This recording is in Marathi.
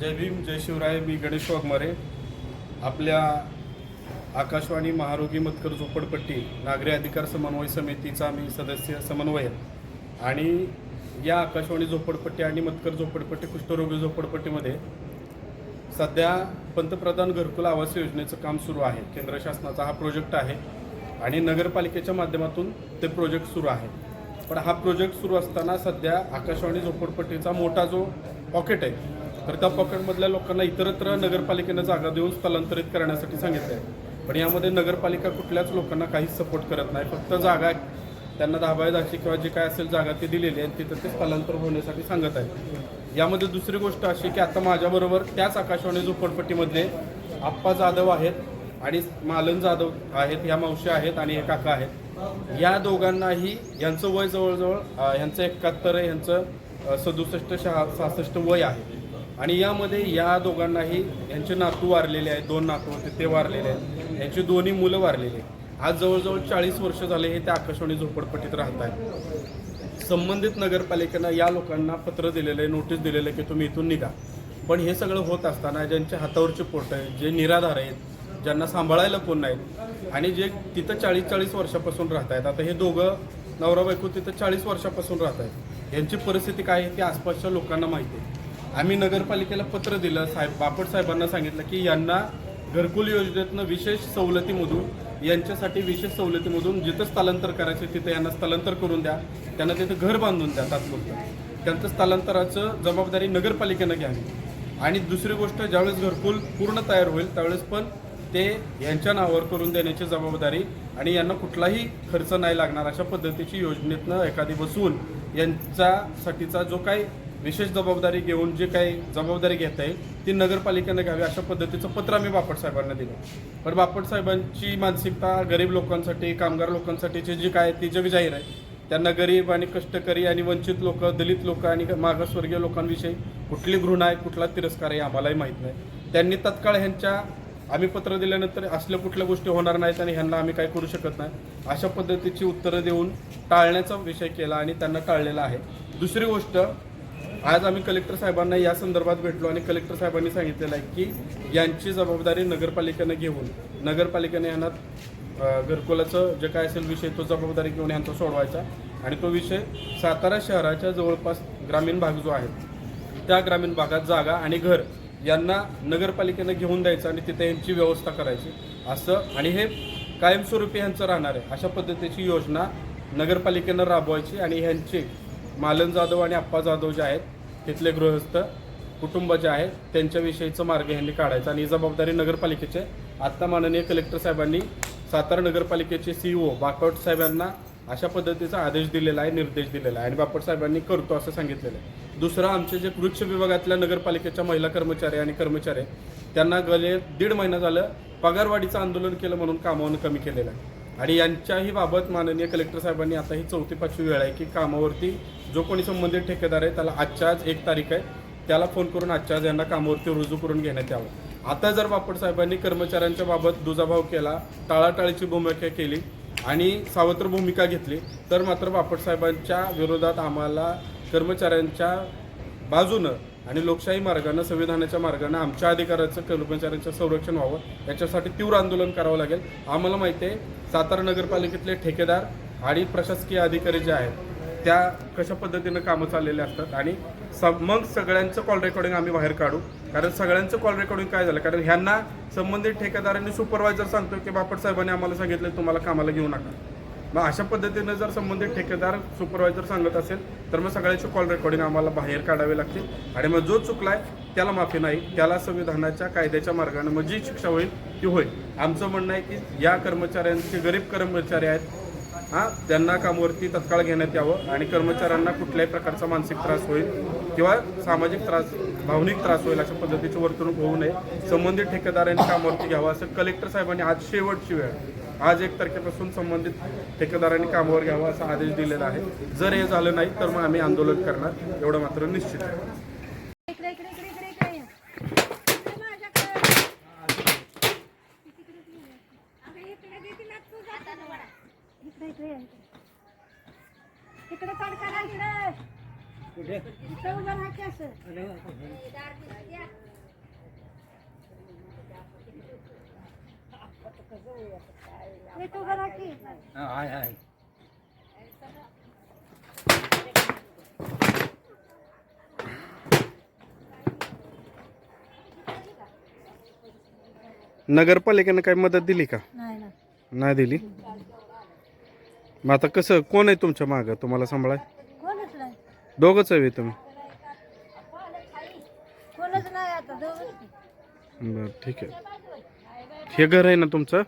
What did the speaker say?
जय भीम जय शिवराय मी गणेश वाघमारे. आपल्या आकाशवाणी महारोगी मतकर झोपडपट्टी नागरी अधिकार समन्वय समितीचा मी सदस्य समन्वय. आणि या आकाशवाणी झोपडपट्टी आणि मतकर झोपडपट्टी कुष्ठरोगी झोपडपट्टीमध्ये सध्या पंतप्रधान घरकुल आवास योजनेचं काम सुरू आहे. केंद्र शासनाचा हा प्रोजेक्ट आहे आणि नगरपालिकेच्या माध्यमातून ते प्रोजेक्ट सुरू आहे. पण हा प्रोजेक्ट सुरू असताना सध्या आकाशवाणी झोपडपट्टीचा मोठा जो पॉकेट आहे तर त्या पॉकेटमधल्या लोकांना इतरत्र नगरपालिकेनं जागा देऊन स्थलांतरित करण्यासाठी सांगितलं आहे पण यामध्ये नगरपालिका कुठल्याच लोकांना काहीच सपोर्ट करत नाही. फक्त जागा त्यांना दहा बाय दहाची किंवा जे काय असेल जागा ती दिलेली आहे तिथं ते स्थलांतर होण्यासाठी सांगत आहे यामध्ये दुसरी गोष्ट अशी की आता माझ्याबरोबर त्याच आकाशवाणी झोपडपट्टीमध्ये आप्पा जाधव आहेत आणि मालन जाधव आहेत ह्या मावशी आहेत आणि हे काका आहेत. या दोघांनाही यांचं वय जवळजवळ ह्यांचं एकाहत्तर ह्यांचं सदुसष्ट शहा सहासष्ट वय आहे. आणि यामध्ये या दोघांनाही यांचे नातू वारलेले आहेत दोन नातू होते ते वारलेले आहेत. यांची दोन्ही मुलं वारलेली आहेत. आज जवळजवळ चाळीस वर्ष झाले हे त्या आकाशवाणी झोपडपट्टीत राहत आहेत संबंधित नगरपालिकेनं या लोकांना पत्र दिलेलं आहे नोटीस दिलेलं आहे की तुम्ही इथून निघा. पण हे सगळं होत असताना ज्यांच्या हातावरचे पोट आहेत जे निराधार आहेत ज्यांना सांभाळायला कोण नाहीत आणि जे तिथं चाळीस चाळीस वर्षापासून राहत आहेत आता हे दोघं नवरा बायको तिथं चाळीस वर्षापासून राहत आहेत यांची परिस्थिती काय आहे ती आसपासच्या लोकांना माहिती आहे. आम्ही नगरपालिकेला पत्र दिलं. साहेब बापट साहेबांना सांगितलं की यांना घरकुल योजनेतनं विशेष सवलतीमधून यांच्यासाठी विशेष सवलतीमधून जिथं स्थलांतर करायचे तिथं यांना स्थलांतर करून द्या. त्यांना तिथं घर बांधून द्या तात्पुरतं. त्यांचं स्थलांतराचं जबाबदारी नगरपालिकेनं घ्यावी. आणि दुसरी गोष्ट ज्यावेळेस घरकुल पूर्ण तयार होईल त्यावेळेस पण ते यांच्या नावावर करून देण्याची जबाबदारी आणि यांना कुठलाही खर्च नाही लागणार अशा पद्धतीची योजनेतनं एखादी बसवून यांच्यासाठीचा जो काही विशेष जबाबदारी घेऊन जे काही जबाबदारी घेता येईल ती नगरपालिकेनं घ्यावी अशा पद्धतीचं पत्र आम्ही बापट साहेबांना दिलं. पण बापट साहेबांची मानसिकता गरीब लोकांसाठी कामगार लोकांसाठीची जी काय ती जग जाहीर आहे. त्यांना गरीब आणि कष्टकरी आणि वंचित लोक दलित लोक आणि मागासवर्गीय लोकांविषयी कुठली घृणा आहे कुठला तिरस्कार आहे आम्हालाही माहीत नाही. त्यांनी तत्काळ ह्यांच्या आम्ही पत्र दिल्यानंतर असल्या कुठल्या गोष्टी होणार नाहीत आणि ह्यांना आम्ही काही करू शकत नाही. अशा पद्धतीची उत्तरं देऊन टाळण्याचा विषय केला आणि त्यांना टाळलेला आहे. दुसरी गोष्ट आज आम्ही कलेक्टर साहेबांना या संदर्भात भेटलो आणि कलेक्टर साहेबांनी सांगितलेलं आहे की यांची जबाबदारी नगरपालिकेनं घेऊन नगरपालिकेने यांना घरकुलाचं जे काय असेल विषय तो जबाबदारी घेऊन यांचा सोडवायचा. आणि तो विषय सातारा शहराच्या जवळपास ग्रामीण भाग जो आहे त्या ग्रामीण भागात जागा आणि घर यांना नगरपालिकेनं घेऊन द्यायचं आणि तिथे यांची व्यवस्था करायची. असं आणि हे कायमस्वरूपी ह्यांचं राहणार आहे. अशा पद्धतीची योजना नगरपालिकेनं राबवायची आणि ह्यांची मालन जाधव आणि अप्पा जाधव जे आहेत तिथले गृहस्थ कुटुंब जे आहेत त्यांच्याविषयीचं मार्ग ह्यांनी काढायचा. आणि ही जबाबदारी नगरपालिकेचे आत्ता माननीय कलेक्टर साहेबांनी सातारा नगरपालिकेचे सीईओ बाकवट साहेबांना अशा पद्धतीचा आदेश दिलेला आहे निर्देश दिलेला आहे. आणि बापट साहेबांनी करतो असं सांगितलेलं आहे. दुसरं आमचे जे वृक्ष विभागातल्या नगरपालिकेच्या महिला कर्मचारी आणि कर्मचारी आहेत, त्यांना गेले दीड महिना झालं पगारवाढीचं आंदोलन केलं म्हणून कामावरून कमी केलेलं आहे. आणि यांच्याही बाबत माननीय कलेक्टर साहेबांनी आता ही चौथी पाचवी वेळ आहे की कामावरती जो कोणी संबंधित ठेकेदार आहे त्याला आजच्या आज एक तारीख आहे त्याला फोन करून आजच्या आज यांना कामावरती रुजू करून घेण्यात यावं. आता जर बापट साहेबांनी कर्मचाऱ्यांच्या बाबत दुजाभाव केला टाळाटाळीची भूमिका केली आणि सावत्र भूमिका घेतली तर मात्र बापट साहेबांच्या विरोधात आम्हाला कर्मचाऱ्यांच्या बाजूनं आणि लोकशाही मार्गानं संविधानाच्या मार्गानं आमच्या अधिकाराचं कर्मचाऱ्यांचं संरक्षण व्हावं याच्यासाठी तीव्र आंदोलन करावं लागेल. आम्हाला माहिती आहे सातारा नगरपालिकेतले ठेकेदार आणि प्रशासकीय अधिकारी जे आहेत त्या कशा पद्धतीनं कामं चाललेले असतात आणि स- मग सगळ्यांचं कॉल रेकॉर्डिंग आम्ही बाहेर काढू. कारण सगळ्यांचं कॉल रेकॉर्डिंग काय झालं? कारण ह्यांना संबंधित ठेकेदारांनी सुपरवायझर सांगतो की बापट साहेबांनी आम्हाला सांगितलं तुम्हाला कामाला घेऊ नका. मग अशा पद्धतीनं जर संबंधित ठेकेदार सुपरवायझर सांगत असेल तर मग सगळ्याची कॉल रेकॉर्डिंग आम्हाला बाहेर काढावे लागतील. आणि मग जो चुकलाय त्याला माफी नाही. त्याला संविधानाच्या कायद्याच्या मार्गाने मग जी शिक्षा होईल ती होईल. आमचं म्हणणं आहे की या कर्मचाऱ्यांचे गरीब कर्मचारी आहेत हां त्यांना कामावरती तत्काळ घेण्यात यावं आणि कर्मचाऱ्यांना कुठल्याही प्रकारचा मानसिक त्रास होईल किंवा सामाजिक त्रास भावनिक त्रास होईल अशा पद्धतीची वर्तणूक होऊ नये. संबंधित ठेकेदारांनी कामावरती घ्यावं असं कलेक्टर साहेबांनी आज शेवटची वेळ आज एक तारखेपासून संबंधित ठेकेदारांनी कामावर घ्यावं असा आदेश दिलेला आहे. जर हे झालं नाही तर मग आम्ही आंदोलन करणार एवढं मात्र निश्चित आहे. नगरपालिकेनं काही मदत दिली का? नाही दिली? मग आता कसं कोण आहे तुमच्या मागं? तुम्हाला सांभाळाय? दोघंच हवे तुम्ही. बरं ठीक आहे. हे घर आहे ना तुमचं?